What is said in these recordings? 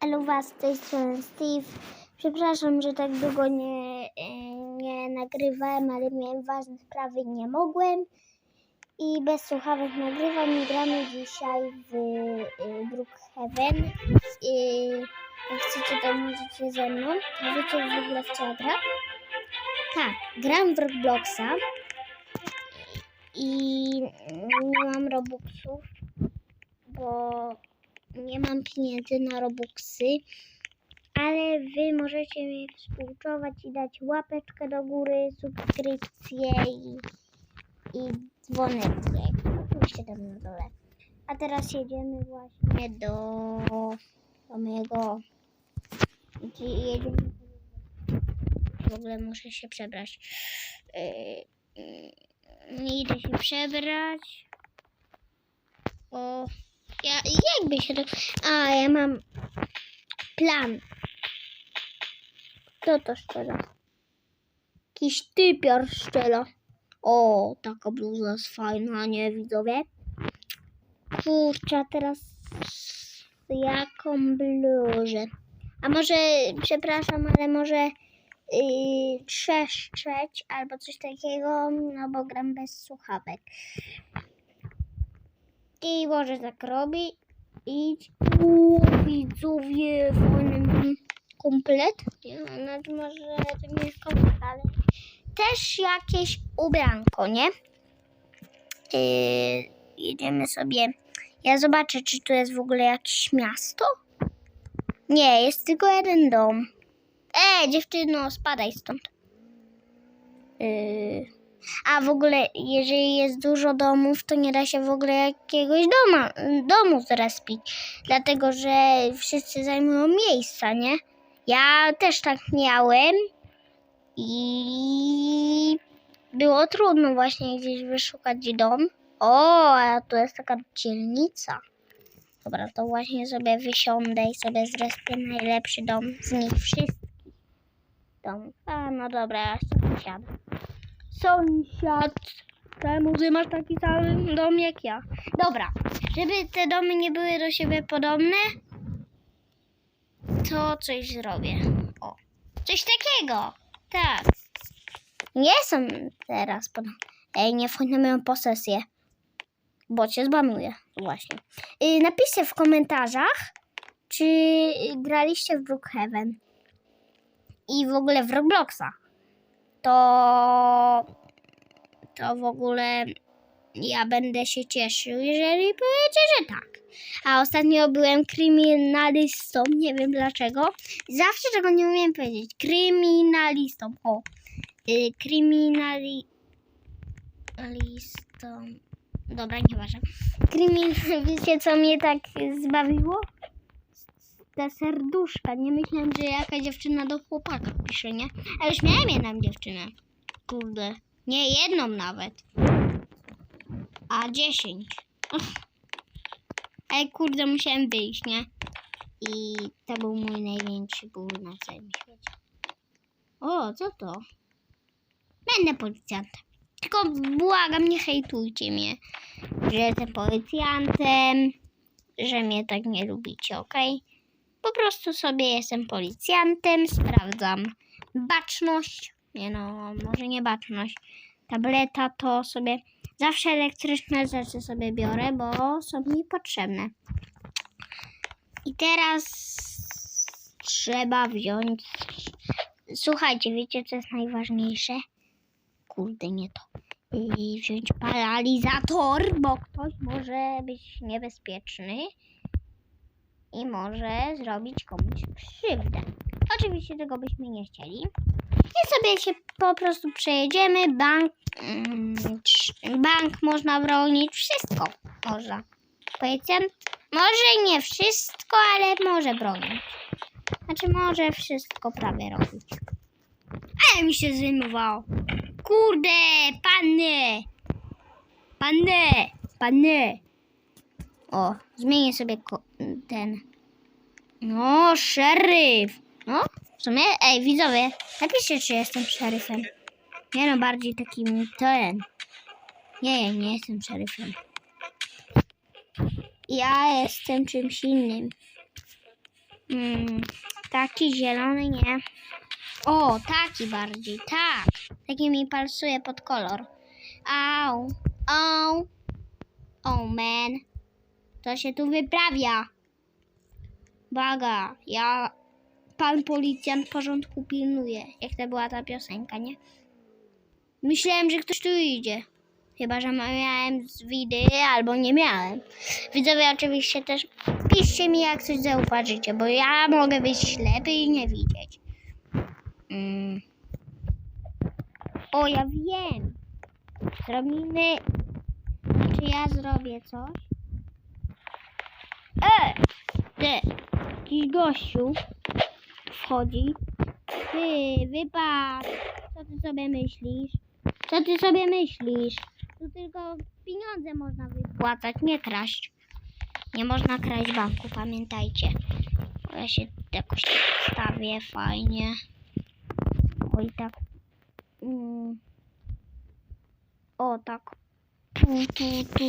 Was z tej strony Steve. Przepraszam, że tak długo nie, e, nie nagrywałem, ale miałem ważne sprawy nie mogłem. I bez słuchawek nagrywam i gramy dzisiaj w y, Brookhaven. I jak chcecie, to możecie ze mną. A wiecie w ogóle w co ja gram? Tak, gram w Robloxa. I nie mam Robuxów, bo nie mam pieniędzy na Robuxy, ale wy możecie mi współczuwać i dać łapeczkę do góry, subskrypcję i, i dzwoneczek. Oczywiście tam na dole. A teraz jedziemy właśnie do, do mojego... w ogóle muszę się przebrać. Yy, yy, idę się przebrać. O, ja jakby się to... A, ja mam plan. Kto to szczela? Jakiś typiar szczela. O, taka bluza jest fajna, nie widzowie? Kurczę, teraz jaką bluzę? A może, przepraszam, ale może yy, trzeszczeć albo coś takiego, no bo gram bez słuchawek. I może tak robi. Idź. Uuu, widzowie, mam komplet. Nie, znaczy może to nie jest komplet, ale też jakieś ubranko, nie? Yy, jedziemy sobie. Ja zobaczę, czy tu jest w ogóle jakieś miasto. Nie, jest tylko jeden dom. E, dziewczyno, spadaj stąd. Yy. A w ogóle, jeżeli jest dużo domów, to nie da się w ogóle jakiegoś doma, domu zrespić. Dlatego, że wszyscy zajmują miejsca, nie? Ja też tak miałem i było trudno właśnie gdzieś wyszukać dom. O, a tu jest taka dzielnica. Dobra, to właśnie sobie wysiądę i sobie zrespię najlepszy dom z nich wszystkich. Dom. A, no dobra, ja się siadę. Sąsiad, ty masz taki sam dom jak ja? Dobra, żeby te domy nie były do siebie podobne, to coś zrobię. O, coś takiego. Tak. Nie są teraz podobne. Ej, nie wchodź na moją posesję, bo cię zbanuję. Właśnie. Yy, napiszcie w komentarzach, czy graliście w Brookhaven i w ogóle w Robloxa to, to w ogóle ja będę się cieszył, jeżeli powiecie, że tak. A ostatnio byłem kryminalistą, nie wiem dlaczego. Zawsze tego nie umiem powiedzieć. Kryminalistą. O. Y, kryminalistą. Dobra, nieważne. Krymin... Wiecie, co mnie tak zbawiło? Te serduszka. Nie myślałem, że jaka dziewczyna do chłopaka pisze, nie? A już miałem jedną dziewczynę. Kurde. Nie jedną nawet. A dziesięć. Ej, kurde, musiałem wyjść, nie? I to był mój największy ból na całym świecie. O, co to? Będę policjantem. Tylko błagam, nie hejtujcie mnie, że jestem policjantem, że mnie tak nie lubicie, okej? Po prostu sobie jestem policjantem, sprawdzam baczność. Nie no, może nie baczność. Tableta to sobie zawsze elektryczne rzeczy sobie biorę, bo są mi potrzebne. I teraz trzeba wziąć. Słuchajcie, wiecie co jest najważniejsze? Kurde, nie to. I wziąć paralizator, bo ktoś może być niebezpieczny i może zrobić komuś krzywdę. Oczywiście tego byśmy nie chcieli. I sobie się po prostu przejedziemy. Bank, mm, bank można bronić, wszystko można. Policjant może nie wszystko, ale może bronić. Znaczy może wszystko prawie robić. Ale mi się zrymowało. Kurde, panny! Panny! Panny! O, zmienię sobie ten. No, szeryf. No, w sumie, ej, widzowie, napiszcie, czy jestem szeryfem. Nie no, bardziej takim ten. Nie, ja nie jestem szeryfem. Ja jestem czymś innym. Mm, taki zielony nie. O, taki bardziej, tak. Taki mi pasuje pod kolor. Au, au, oh man. To się tu wyprawia. Baga, ja, pan policjant porządku pilnuje. Jak to była ta piosenka, nie? Myślałem, że ktoś tu idzie. Chyba, że miałem z widy albo nie miałem. Widzowie oczywiście też piszcie mi jak coś zauważycie, bo ja mogę być ślepy i nie widzieć. Mm. O, ja wiem. Zrobimy... Czy ja zrobię coś? E! Ty! Jakiś gościu wchodzi. Ty, wypadł. Co ty sobie myślisz? Co ty sobie myślisz? Tu tylko pieniądze można wypłacać, nie kraść. Nie można kraść banku, pamiętajcie. Ja się jakoś tak stawię fajnie. Oj, tak. Mm. O, tak. Tu, tu, tu.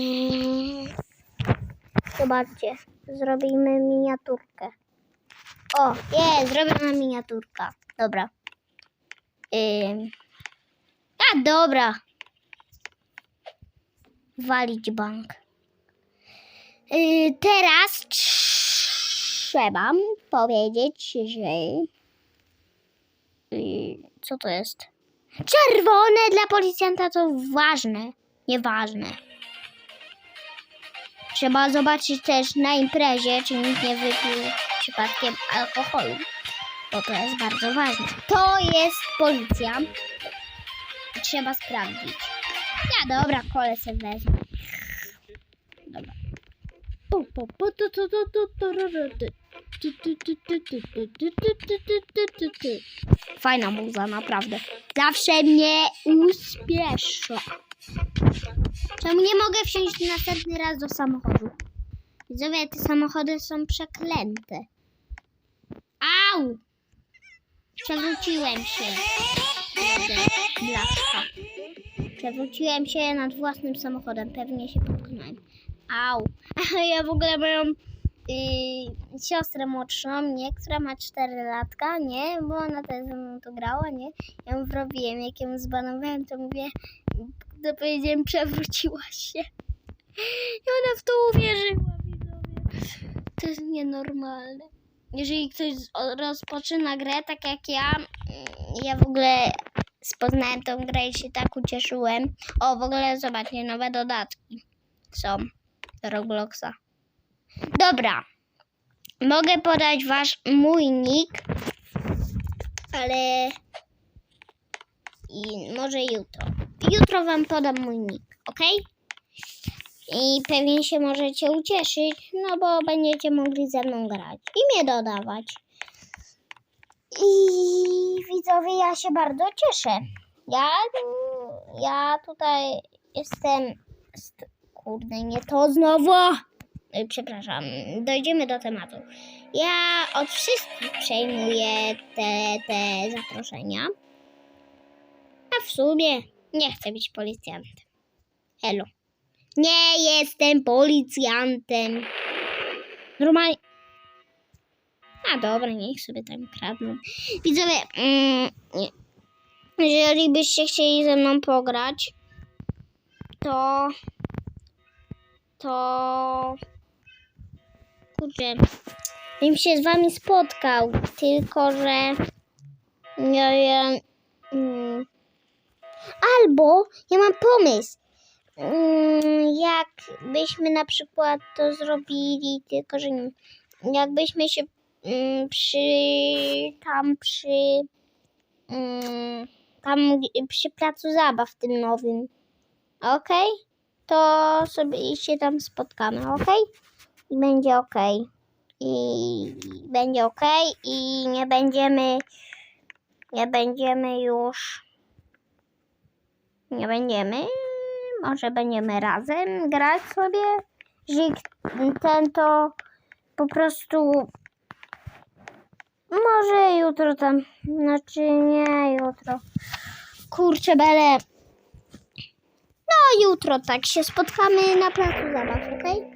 Zobaczcie, zrobimy miniaturkę. O, jest, zrobiona miniaturka. Dobra. Ym. A, dobra. Walić bank. Yy, teraz trzeba powiedzieć, że. Yy, co to jest? Czerwone dla policjanta to ważne, nieważne. Trzeba zobaczyć też na imprezie, czy nikt nie wypił przypadkiem alkoholu, bo to jest bardzo ważne. To jest policja. Trzeba sprawdzić. Ja dobra, kole se wezmę. Dobra. Fajna muza, naprawdę. Zawsze mnie uspiesza. Czemu nie mogę wsiąść następny raz do samochodu? Widzowie, te samochody są przeklęte. Au! Przewróciłem się. Blaszka. Przewróciłem się nad własnym samochodem. Pewnie się potknąłem. Au. Ja w ogóle moją yy, siostrę młodszą, nie? Która ma 4 latka, nie? Bo ona też ze mną to grała, nie? Ja ją wrobiłem. Jak ją zbanowałem, to mówię, to powiedziałem, przewróciła się. I ona w to uwierzyła. To jest nienormalne. Jeżeli ktoś rozpoczyna grę tak jak ja, mm, ja w ogóle spoznałem tą grę i się tak ucieszyłem. O, w ogóle zobaczcie, nowe dodatki są do Robloxa. Dobra. Mogę podać wasz mój nick, ale i może jutro. Jutro wam podam mój nick, ok? I pewnie się możecie ucieszyć, no bo będziecie mogli ze mną grać i mnie dodawać. I widzowie, ja się bardzo cieszę. Ja, ja tutaj jestem. st- Kurde, nie to znowu. Y, Przepraszam, dojdziemy do tematu. Ja od wszystkich przejmuję te, te zaproszenia. A w sumie nie chcę być policjantem. Elo. Nie jestem policjantem. Normalnie. A dobra, niech sobie tam kradną. Widzowie, mm, jeżeli byście chcieli ze mną pograć, to. To. Kurczę. Bym się z wami spotkał, tylko że. Nie wiem. Mm, albo ja mam pomysł. Mm, jakbyśmy na przykład to zrobili, tylko że nie- jakbyśmy się mm, przy tam przy mm, tam przy placu zabaw tym nowym. Okej? To sobie się tam spotkamy, okej? I będzie okej. I będzie okej i nie będziemy nie będziemy już nie będziemy może będziemy razem grać sobie. Jeżeli k- ten to po prostu może jutro tam, znaczy nie jutro. Kurczę bele. No jutro tak się spotkamy na placu zabaw, okej?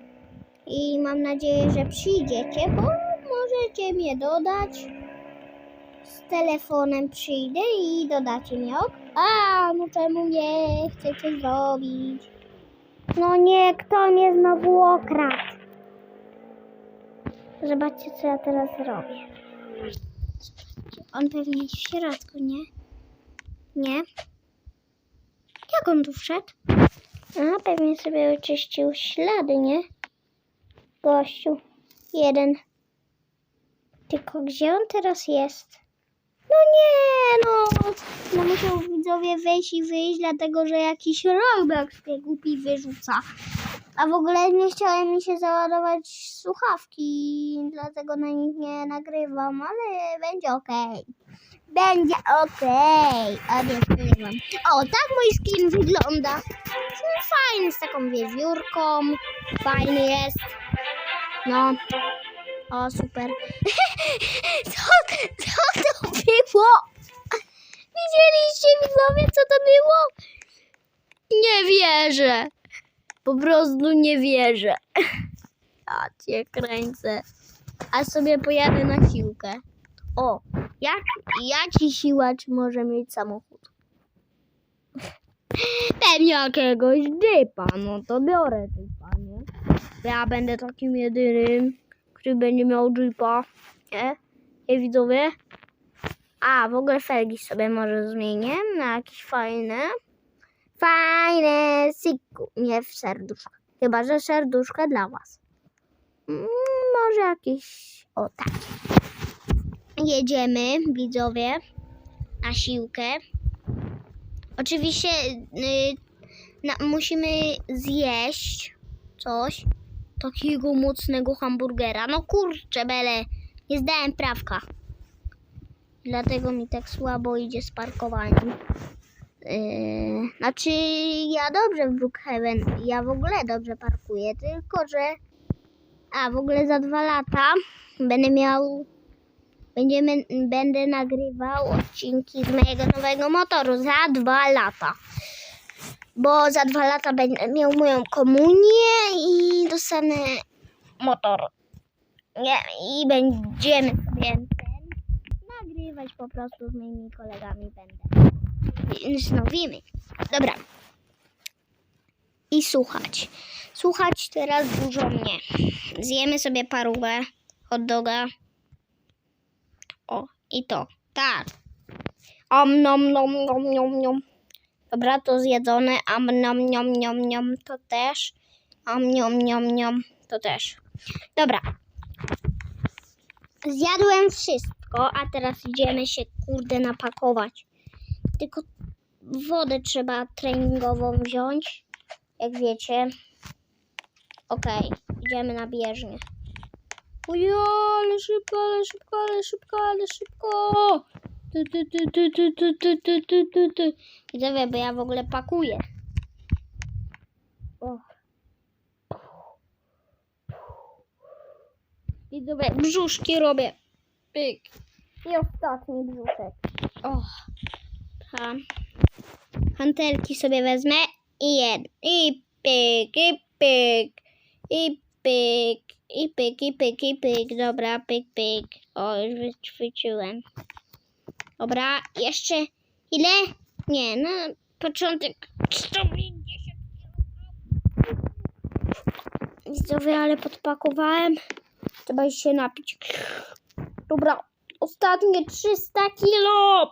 I mam nadzieję, że przyjdziecie, bo może możecie mnie dodać. Z telefonem przyjdę i dodacie mnie, ok? A, no czemu nie chcecie zrobić? No nie, kto mnie znowu okradł? Zobaczcie, co ja teraz robię. Zobaczcie, on pewnie jest w środku, nie? Nie? Jak on tu wszedł? A, pewnie sobie oczyścił ślady, nie? Gościu. Jeden. Tylko gdzie on teraz jest? No nie, no. No musiał widzowie wejść i wyjść, dlatego że jakiś Roblox mnie głupi wyrzuca. A w ogóle nie chciałem mi się załadować słuchawki, dlatego na nich nie nagrywam, ale będzie okej. Będzie okej. Obiecywam. O, tak mój skin wygląda. Fajny, z taką wiewiórką. Fajny jest. No. O, super. co, co to było? Widzieliście widzowie, co to było? Nie wierzę. Po prostu nie wierzę. Ja cię kręcę. A sobie pojadę na siłkę. O, jak, jaki siłacz może mieć samochód? Pewnie jakiegoś dypa, no to biorę dypa, nie? Ja będę takim jedynym, który będzie miał jeepa, nie? Nie widzowie? A, w ogóle felgi sobie może zmienię na jakieś fajne. Fajne siku, nie w serduszko. Chyba, że serduszka dla was. Mm, może jakieś, o tak. Jedziemy, widzowie, na siłkę. Oczywiście y, na, musimy zjeść coś takiego mocnego hamburgera. No kurczę, bele, nie zdałem prawka. Dlatego mi tak słabo idzie z parkowaniem. Yy, znaczy, ja dobrze w Brookhaven, ja w ogóle dobrze parkuję, tylko że. A w ogóle za dwa lata będę miał. Będziemy, będę nagrywał odcinki z mojego nowego motoru za dwa lata. Bo za dwa lata będę miał moją komunię i dostanę motor. Nie, I będziemy sobie nagrywać po prostu z moimi kolegami będę. Więc no wiemy. Dobra. I słuchać. Słuchać teraz dużo mnie. Zjemy sobie parówę, hot doga. O, i to. Tak. Om nom nom nom nom nom. Dobra, to zjedzone. Am nom. To też. Om nom nom nom. To też. Dobra. Zjadłem wszystko, a teraz idziemy się kurde napakować. Tylko wodę trzeba treningową wziąć, jak wiecie. Okej, idziemy na bieżnię. Ujo, ale szybko, ale szybko, ale szybko, ale szybko. Tu, tu, tu, tu, tu, tu, tu, tu, tu, tu, tu. Widzowie, bo ja w ogóle pakuję. O. Widzowie, brzuszki robię. Pyk. I ostatni brzuszek. O. Tam. Hantelki sobie wezmę i jeden. I pyk, i pyk, i pyk, i pyk, i pyk, i pyk. Dobra, pyk, pyk. O, już wyćwiczyłem. Dobra, jeszcze ile? Nie, na początek 150. Widzowie, ale podpakowałem. Trzeba się napić. Dobra, ostatnie 300 kilo.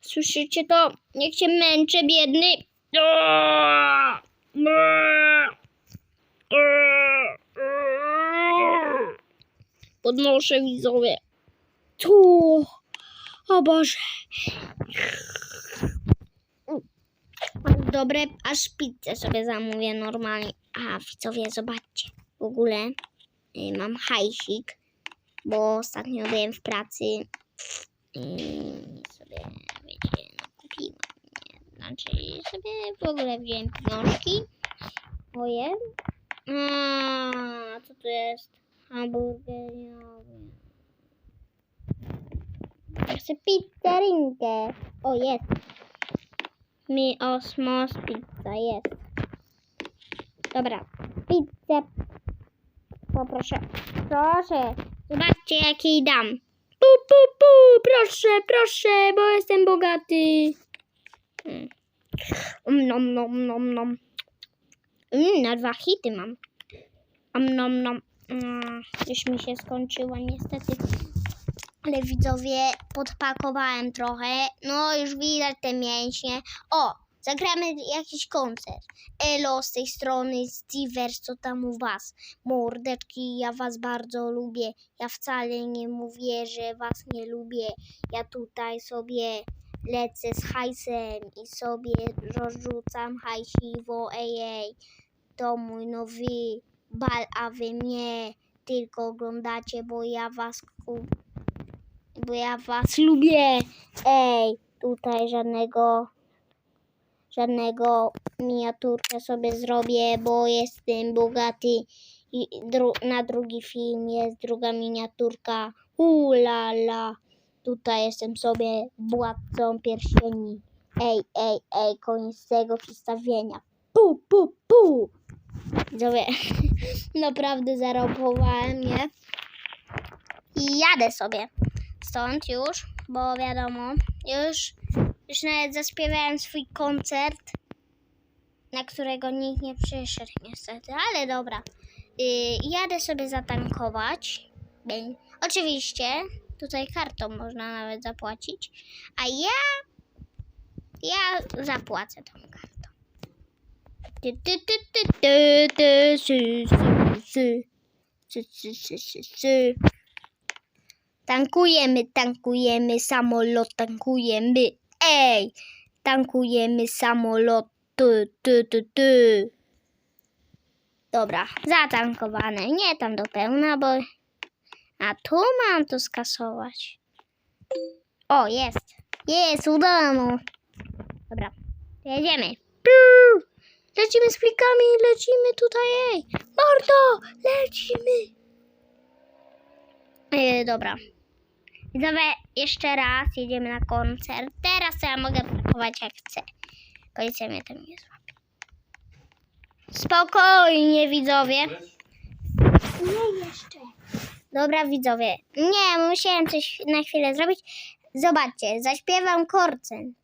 Słyszycie to? Niech się męczę, biedny. Podnoszę widzowie. Tu. O Boże. Dobre, aż pizzę sobie zamówię normalnie. A widzowie, zobaczcie. W ogóle y, mam hajsik, bo ostatnio byłem w pracy i sobie. Nie? Znaczy sobie w ogóle wziąłem pieniążki. Moje. A, co to jest? Hamburger, nie wiem. Ja Chcę pizzerinkę. O, jest. Mi osmos pizza jest. Dobra, pizzę poproszę. Proszę, zobaczcie jakiej dam. Pu, pu, pu, proszę, proszę, bo jestem bogaty. Mm. Nom, nom, nom, nom. Mm, na dwa hity mam. Um, nom, nom. Mm, już mi się skończyła niestety. Ale widzowie, podpakowałem trochę. No, już widać te mięśnie. O, zagramy jakiś koncert. Elo z tej strony, Stevers, co tam u was? Mordeczki, ja was bardzo lubię. Ja wcale nie mówię, że was nie lubię. Ja tutaj sobie lecę z hajsem i sobie rozrzucam hajsiwo, ej, ej. To mój nowy bal, a wy mnie tylko oglądacie, bo ja was bo ja was lubię. Ej, tutaj żadnego żadnego miniaturkę sobie zrobię, bo jestem bogaty. I dru- na drugi film jest druga miniaturka. Ulala. Tutaj jestem sobie władcą pierścieni. Ej, ej, ej, koniec tego przedstawienia. Pu, pu, pu. Widzowie, naprawdę zarobowałem, nie? I jadę sobie stąd już, bo wiadomo, już, już nawet zaśpiewałem swój koncert, na którego nikt nie przyszedł niestety, ale dobra. Y, jadę sobie zatankować. Oczywiście, tutaj kartą można nawet zapłacić, a ja, ja zapłacę tą kartą. Ty, ty. Tankujemy, tankujemy, samolot tankujemy. Ej, tankujemy samolot. Ty, ty, ty, ty. Dobra, zatankowane. Nie tam do pełna, bo... A tu mam to skasować. O, jest. Jest, udało. Dobra, jedziemy. Piu! Lecimy z plikami, lecimy tutaj, ej. Mordo, lecimy. Yy, dobra. Widzowie, jeszcze raz jedziemy na koncert. Teraz to ja mogę parkować jak chcę. Policja mnie tam nie złapie. Spokojnie, widzowie. Nie jeszcze. Dobra, widzowie. Nie, musiałem coś na chwilę zrobić. Zobaczcie, zaśpiewam koncert.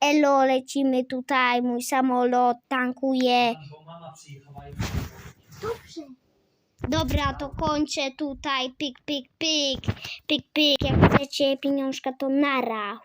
Elo, lecimy tutaj, mój samolot tankuje. Bo przyjechała i Dobrze. Dobra, to kończę tutaj. Pik, pik, pik. Pik, pik. Jak chcecie pieniążka, to nara.